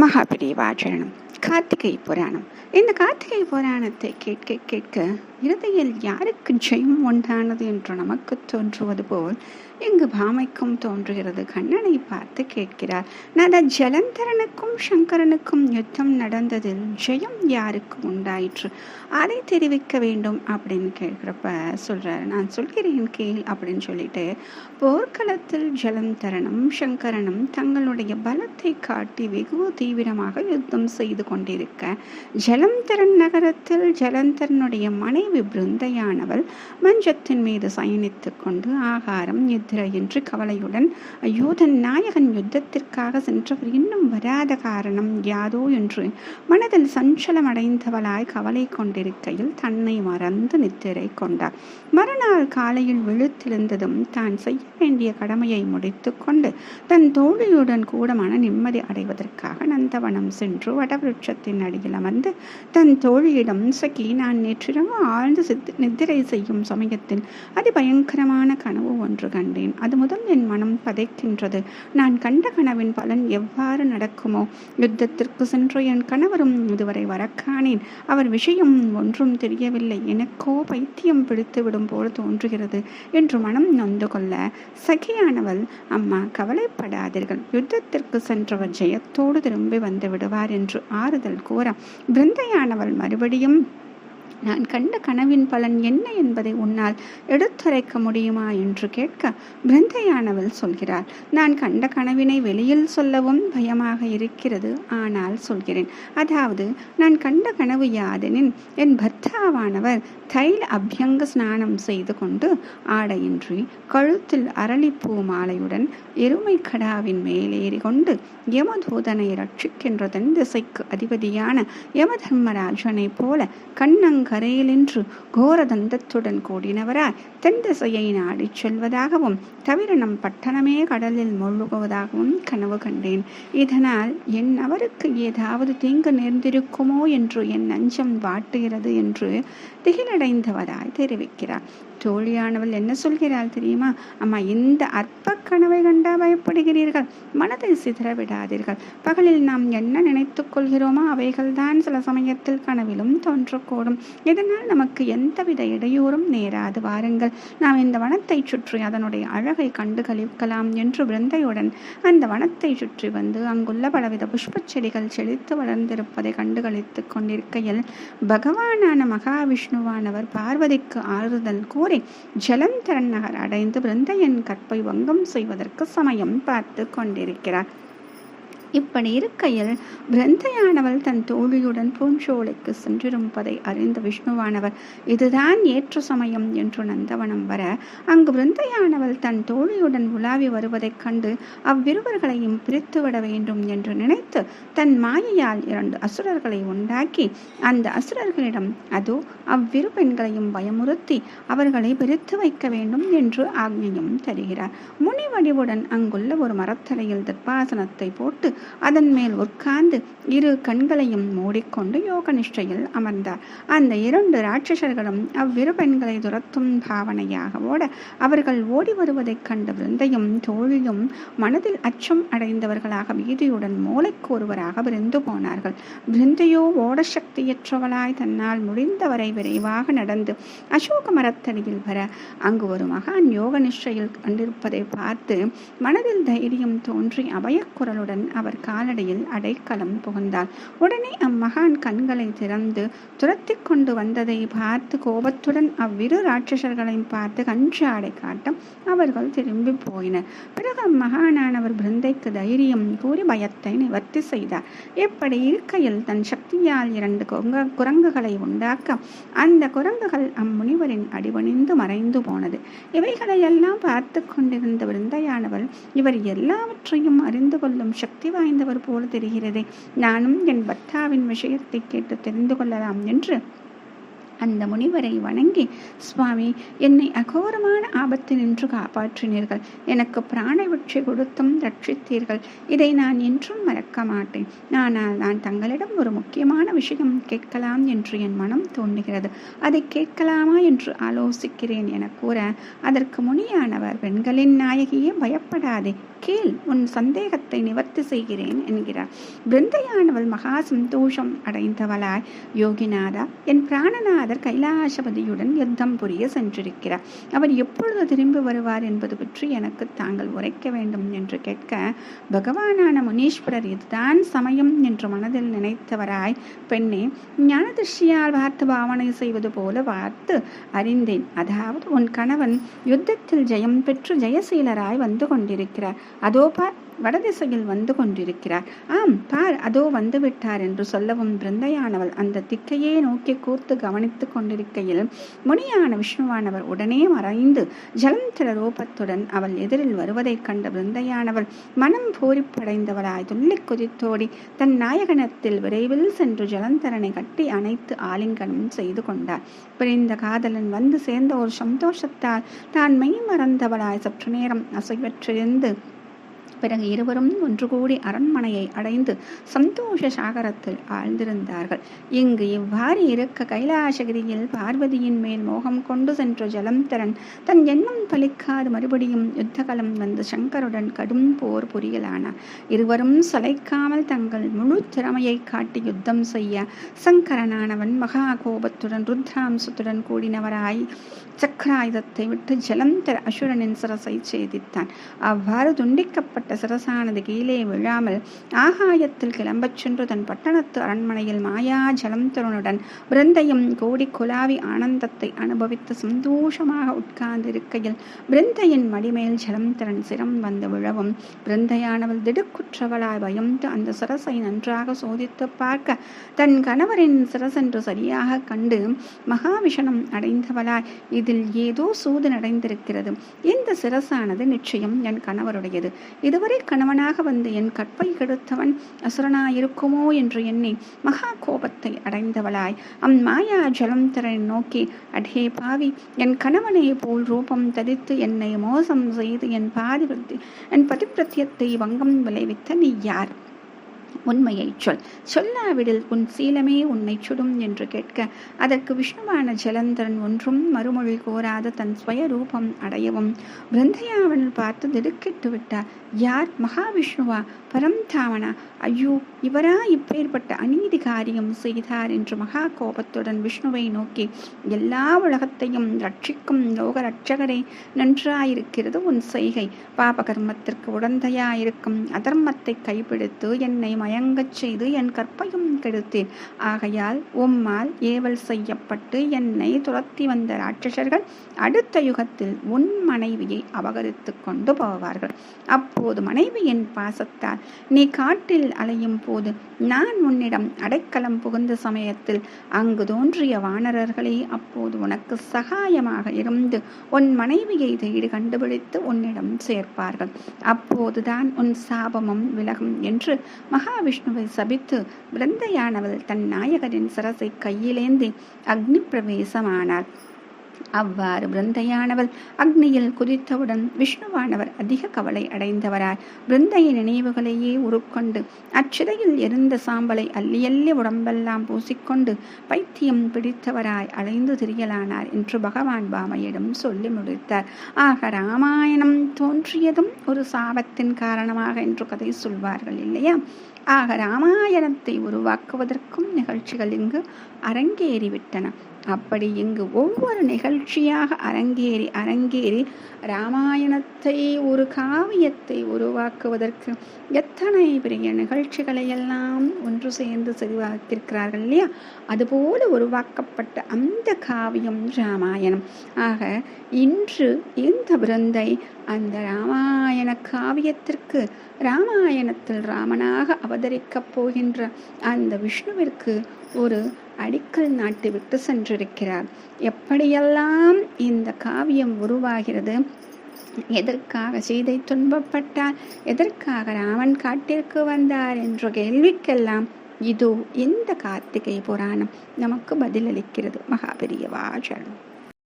மகாபிரிவாச்சரணம் கார்த்திகை புராணம் இந்த கார்த்திகை புராணத்தை கேட்க கேட்க இறுதியில் யாருக்கு ஜெயம் உண்டானது என்று நமக்கு தோன்றுவது போல் இங்கு பாமைக்கும் தோன்றுகிறது. கண்ணனை பார்த்து கேட்கிறார் நட ஜலந்தரனுக்கும் சங்கரனுக்கும் யுத்தம் நடந்ததில் ஜெயம் யாருக்கு உண்டாயிற்று? அதை தெரிவிக்க வேண்டும் அப்படின்னு கேட்குறப்ப சொல்கிறார் நான் சொல்கிறேன் கேள் அப்படின்னு சொல்லிட்டு போர்க்களத்தில் ஜலந்தரனும் சங்கரனும் தங்களுடைய பலத்தை காட்டி வெகு தீவிரமாக யுத்தம் செய்து கொண்டிருக்க ஜலந்தரன் நகரத்தில் ஜலந்தரனுடைய மனைவி பிருந்தையானவள் மஞ்சத்தின் மீது சயனித்து கொண்டு ஆகாரம் நித்திரையின்றி கவலையுடன் யோதன் நாயகன் யுத்தத்திற்காக சென்றவர் இன்னும் வராத காரணம் யாதோ என்று மனதில் சஞ்சலம் அடைந்தவளாய் கவலை கொண்டிருக்கையில் தன்னை மறந்து நித்திரை கொண்டார் மறுநாள் காலையில் விழுத்திருந்ததும் தான் செய்ய வேண்டிய கடமையை முடித்து கொண்டு தன் தோழியுடன் கூட மன நிம்மதி அடைவதற்காக நந்தவனம் சென்று வடவிருட்சத்தின் அடியில் அமர்ந்து தன் தோழியிடம் சகி நான் நேற்றிரவு ஆழ்ந்து சித் நித்திரை செய்யும் சமயத்தில் அதிபயங்கரமான கனவு ஒன்று கண்டேன். அது முதல் என் மனம் பதைக்கின்றது. நான் கண்ட கனவின் பலன் எவ்வாறு நடக்குமோ? யுத்தத்திற்கு சென்ற என் கணவரும் இதுவரை வரக்கானேன். அவர் விஷயம் ஒன்றும் தெரியவில்லை. எனக்கோ பைத்தியம் பிடித்துவிடும் போல தோன்றுகிறது என்று மனம் நொந்து கொள்ள சகியானவள் அம்மா கவலைப்படாதீர்கள். யுத்தத்திற்கு சென்றவர் ஜெயத்தோடு திரும்பி வந்து விடுவார் என்று ஆறுதல் கூற பிருந்தையானவள் மறுபடியும் நான் கண்ட கனவின் பலன் என்ன என்பதை உன்னால் எடுத்துரைக்க முடியுமா என்று கேட்க பிருந்தையானவள் சொல்கிறார் நான் கண்ட கனவினை வெளியில் சொல்லவும் பயமாக இருக்கிறது ஆனால் சொல்கிறேன். அதாவது நான் கண்ட கனவு யாதெனின் என் பர்த்தாவானவர் தைல அபியங்க ஸ்நானம் செய்து கொண்டு ஆடையின்றி கழுத்தில் அரளிப்பூ மாலையுடன் எருமை கடாவின் மேலேறி கொண்டு யமதூதனை ரட்சிக்கின்றதன் திசைக்கு அதிபதியான யமதர்மராஜனை போல கரையிலென்று கோர தந்தத்துடன் கூடினவராய் தென் திசையை நாடிச் செல்வதாகவும் தவிர நம் பட்டணமே கடலில் மூழ்குவதாகவும் கனவு கண்டேன். இதனால் என் அவருக்கு ஏதாவது தீங்கு நேர்ந்திருக்குமோ என்று என் நஞ்சம் வாட்டுகிறது என்று திகிலடைந்தவராய் தெரிவிக்கிறார். தோழியானவள் என்ன சொல்கிறாள் தெரியுமா? அம்மா இந்த அற்ப கனவை கண்டா பயப்படுகிறீர்கள். மனதை சிதற விடாதீர்கள் பகலில் நாம் என்ன நினைத்துக் கொள்கிறோமோ அவைகள்தான் சில சமயத்தில் கனவிலும் தோன்றக்கூடும். இதனால் நமக்கு எந்தவித இடையூறும் நேராது வாருங்கள். நாம் இந்த வனத்தை சுற்றி அதனுடைய அழகை கண்டு கழிக்கலாம் என்று பிருந்தையுடன் அந்த வனத்தை சுற்றி வந்து அங்குள்ள பலவித புஷ்பச் செடிகள் செழித்து வளர்ந்திருப்பதை கண்டு கழித்துக் கொண்டிருக்கையில் பகவானான மகாவிஷ்ணுவானவர் பார்வதிக்கு ஆறுதல் கூறி கூறி ஜலந்தரன் நகர் அடைந்து பிருந்தையன் கற்பை வங்கம் செய்வதற்கு சமயம் பார்த்து கொண்டிருக்கிறார். இப்படி இருக்கையில் பிருந்தையானவள் தன் தோழியுடன் பூஞ்சோலைக்கு சென்றிருப்பதை அறிந்த விஷ்ணுவானவர் இதுதான் ஏற்ற சமயம் என்று நந்தவனம் வர அங்கு பிருந்தையானவள் தன் தோழியுடன் உலாவி வருவதைக் கண்டு அவ்விருவர்களையும் பிரித்துவிட வேண்டும் என்று நினைத்து தன் மாயையால் இரண்டு அசுரர்களை உண்டாக்கி அந்த அசுரர்களிடம் அதோ அவ்விரு பெண்களையும் பயமுறுத்தி அவர்களை பிரித்து வைக்க வேண்டும் என்று ஆக்ஞையும் தருகிறார். முனி வடிவுடன் அங்குள்ள ஒரு மரத்தலையில் தர்பாசனத்தை போட்டு அதன் மேல் உட்கார்ந்து இரு கண்களையும் மூடிக்கொண்டு யோக நிஷ்டையில் அமர்ந்தார். அந்த இரண்டு ராட்சசர்களும் அவ்விரு பெண்களை துரத்தும் பாவனையாக ஓட அவர்கள் ஓடி வருவதைக் கண்ட விருந்தையும் தோழியும் மனதில் அச்சம் அடைந்தவர்களாக வீதியுடன் மூளைக்கொருவராக விருந்து போனார்கள். விருந்தையோ ஓட சக்தியற்றவளாய் தன்னால் முடிந்தவரை விரைவாக நடந்து அசோக மரத்தடியில் வர அங்கு ஒரு மகான் யோக நிஷ்டையில் கண்டிருப்பதை பார்த்து மனதில் தைரியம் தோன்றி அபயக்குரலுடன் அவர் அவர் காலடியில் அடைக்கலம் புகுந்தார். உடனே அம்மகான் கண்களை திறந்து துரத்தி கொண்டு வந்ததை பார்த்து கோபத்துடன் அவ்விரு ராட்சசர்களையும் பார்த்து கஞ்சாடை காட்டம் அவர்கள் திரும்பி போயினர். பிறகு அம்மகானானவர் பிருந்தைக்கு தைரியம் கூறி பயத்தை நிவர்த்தி செய்தார். இப்படி இருக்கையில் தன் சக்தியால் இரண்டு குரங்குகளை உண்டாக்க அந்த குரங்குகள் அம்முனிவரின் அடிபணிந்து மறைந்து போனது. இவைகளையெல்லாம் பார்த்து கொண்டிருந்த விருந்தையானவள் இவர் எல்லாவற்றையும் அறிந்து கொள்ளும் சக்தி வாய்ந்தவர் போல தெரிகிறதே. நானும் என் பர்த்தாவின் விஷயத்தை கேட்டு தெரிந்து கொள்ளலாம் என்று அந்த முனிவரை வணங்கி சுவாமி என்னை அகோரமான ஆபத்து நின்று காப்பாற்றினீர்கள். எனக்கு பிராண வெற்றி கொடுத்தும் ரட்சித்தீர்கள். இதை நான் என்றும் மறக்க மாட்டேன். ஆனால் நான் தங்களிடம் ஒரு முக்கியமான விஷயம் கேட்கலாம் என்று என் மனம் தோன்றுகிறது. அதை கேட்கலாமா என்று ஆலோசிக்கிறேன் என கூற அதற்கு முனியானவர் பெண்களின் நாயகியே பயப்படாதே. கேள் உன் சந்தேகத்தை நிவர்த்தி செய்கிறேன் என்கிறார். பிருந்தையானவள் மகா சந்தோஷம் அடைந்தவளாய். யோகிநாதா என் பிராணநாதர் கைலாசபதியுடன் யுத்தம் புரிய சென்றிருக்கிறார். அவர் எப்பொழுது திரும்பி வருவார் என்பது பற்றி எனக்கு தாங்கள் உரைக்க வேண்டும் என்று கேட்க பகவானான முனீஸ்வரர் இதுதான் சமயம் என்று மனதில் நினைத்தவராய் பெண்ணே ஞானதிருஷ்டியால் பார்த்து பாவனை செய்வது போல பார்த்து அறிந்தேன். அதாவது உன் கணவன் யுத்தத்தில் ஜெயம் பெற்று ஜெயசீலராய் வந்து கொண்டிருக்கிறார். அதோ பார் வடதிசையில் வந்து கொண்டிருக்கிறார். ஆம் பார் அதோ வந்து விட்டார் என்று சொல்லவும் பிருந்தையானவள் அந்த திக்கையே நோக்கி கூர்த்து கவனித்துக் கொண்டிருக்கையில் முனியான விஷ்ணுவானவர் உடனே மறைந்து ஜலந்திர ரூபத்துடன் அவள் எதிரில் வருவதைக் கண்ட பிருந்தையானவள் மனம் பூரிப்படைந்தவளாய் துள்ளி குதித்தோடி தன் நாயகனத்தில் விரைவில் சென்று ஜலந்தரனை கட்டி அணைத்து ஆலிங்கனம் செய்து கொண்டார் பிரிந்த காதலன் வந்து சேர்ந்த ஒரு சந்தோஷத்தால் தான் மெய் மறந்தவளாய் சற்று நேரம் அசைவற்றிருந்து பிறகு இருவரும் ஒன்று கூடி அரண்மனையை அடைந்து சந்தோஷ சாகரத்தில் ஆழ்ந்திருந்தார்கள். இங்கு இவ்வாறு இருக்க கைலாசகிரியில் பார்வதியின் மேல் மோகம் கொண்டு சென்ற ஜலந்தரன் தன் எண்ணம் பலிக்காது மறுபடியும் யுத்தகலம் வந்து சங்கருடன் கடும் போர் புரியலானார். இருவரும் சளைக்காமல் தங்கள் முழு திறமையை காட்டி யுத்தம் செய்ய சங்கரனானவன் மகா கோபத்துடன் ருத்ராம்சத்துடன் கூடினவராய் சக்கராயுதத்தை விட்டு ஜலந்தர அசுரனின் சிரசை சேதித்தான் அவ்வாறு துண்டிக்கப்பட்ட பட்ட சிரசானது கீழே விழாமல் ஆகாயத்தில் கிளம்பச் சென்று தன் பட்டணத்து அரண்மனையில் மாயா ஜலந்தருனுடன் பிருந்தையும் கோடி குலாவி ஆனந்தத்தை அனுபவித்து சந்தோஷமாக உட்கார்ந்திருக்கையில் பிருந்தையின் மடிமேல் ஜலந்தரன் சிரம் வந்து விழவும். பிருந்தையானவள் திடுக்குற்றவளாய் பயந்து அந்த சிரசை நன்றாக சோதித்து பார்க்க தன் கணவரின் சிரசென்று சரியாக கண்டு மகாவிஷனம் அடைந்தவளாய் இதில் ஏதோ சூது நடந்திருக்கிறது. இந்த சிரசானது நிச்சயம் என் கணவருடையது. இது இதுவரை கணவனாக வந்து என் கற்பை கெடுத்தவன் அசுரனாயிருக்குமோ என்று எண்ணி மகா கோபத்தை அடைந்தவளாய். அம் மாயா ஜலம் திறன் நோக்கி அடே பாவி என் கணவனை போல் ரூபம் தரித்து என்னை மோசம் செய்து என் பாதி என் பதிப்பிரத்தியத்தை வங்கம் விளைவித்த நீ யார்? உண்மையை சொல். சொல்லாவிடில் உன் சீலமே உன்னை சுடும் என்று கேட்க அதற்கு விஷ்ணுவான ஜலந்தரன் ஒன்றும் மறுமொழி கோராத தன் ஸ்வயரூபம் அடையவும் பிருந்தையாவன் பார்த்து திடுக்கிட்டு விட்டார். யார்? மகாவிஷ்ணுவா? பரம்தாமனா? ஐயோ இவரா இப்பேற்பட்ட அநீதி காரியம் செய்தார் என்று மகா கோபத்துடன் விஷ்ணுவை நோக்கி எல்லா உலகத்தையும் ரட்சிக்கும் லோக ரட்சகரே நன்றாயிருக்கிறது உன் செய்கை. பாபகர்மத்திற்கு உடந்தையாயிருக்கும் அதர்மத்தை கைப்பிடித்து என்னை மயங்கச் செய்து என் கற்பையும் கெடுத்தேன். ஆகையால் உம்மால் ஏவல் செய்யப்பட்டு என்னை துரத்தி வந்த ராட்சசர்கள் அடுத்த யுகத்தில் உன் மனைவியை அபகரித்து கொண்டு போவார்கள். அப்போது மனைவியின் பாசத்தால் நீ காட்டில் அலையும் போது நான் உன்னிடம் அடைக்கலம் புகுந்த சமயத்தில் அங்கு தோன்றிய வானரர்களே அப்போது உனக்கு சகாயமாக இருந்து உன் மனைவியை தேடி கண்டுபிடித்து உன்னிடம் சேர்ப்பார்கள். அப்போதுதான் உன் சாபமும் விலகும் என்று மகா மகாவிஷ்ணுவை சபித்து விரந்தையானவள் தன் நாயகரின் சரசை கையிலேந்தி அக்னி பிரவேசமானார் அவ்வாறு பிருந்தையானவள் அக்னியில் குதித்தவுடன் விஷ்ணுவானவர் அதிக கவலை அடைந்தவராய். பிருந்தையின் நினைவுகளையே உருக்கொண்டு அச்சிறையில் எரிந்த சாம்பலை அள்ளியல்லி உடம்பெல்லாம் பூசிக்கொண்டு பைத்தியம் பிடித்தவராய் அலைந்து திரியலானார் என்று பகவான் பாமையிடம் சொல்லி முடித்தார். ஆக ராமாயணம் தோன்றியதும் ஒரு சாபத்தின் காரணமாக என்று கதை சொல்வார்கள் இல்லையா? ஆக ராமாயணத்தை உருவாக்குவதற்கும் நிகழ்ச்சிகள் இங்கு அரங்கேறிவிட்டன. அப்படி இங்கு ஒவ்வொரு நிகழ்ச்சியாக அரங்கேறி அரங்கேறி ராமாயணத்தை ஒரு காவியத்தை உருவாக்குவதற்கு எத்தனை பெரிய நிகழ்ச்சிகளை எல்லாம் ஒன்று சேர்ந்து செறிவாக்கியிருக்கிறார்கள் இல்லையா? அதுபோல உருவாக்கப்பட்ட அந்த காவியம் ராமாயணம். ஆக இன்று இந்த பிருந்தை அந்த ராமாயண காவியத்திற்கு ராமாயணத்தில் ராமனாக அவதரிக்கப் போகின்ற அந்த விஷ்ணுவிற்கு ஒரு அடிக்கல் நாட்டு விட்டு சென்றிருக்கிறார். எப்படியெல்லாம் இந்த காவியம் உருவாகிறது? எதற்காக சீதை துன்பப்பட்டார்? எதற்காக ராமன் காட்டிற்கு வந்தார் என்ற கேள்விக்கெல்லாம் இதோ இந்த கார்த்திகை புராணம் நமக்கு பதிலளிக்கிறது. மகாபெரியவா சரணம்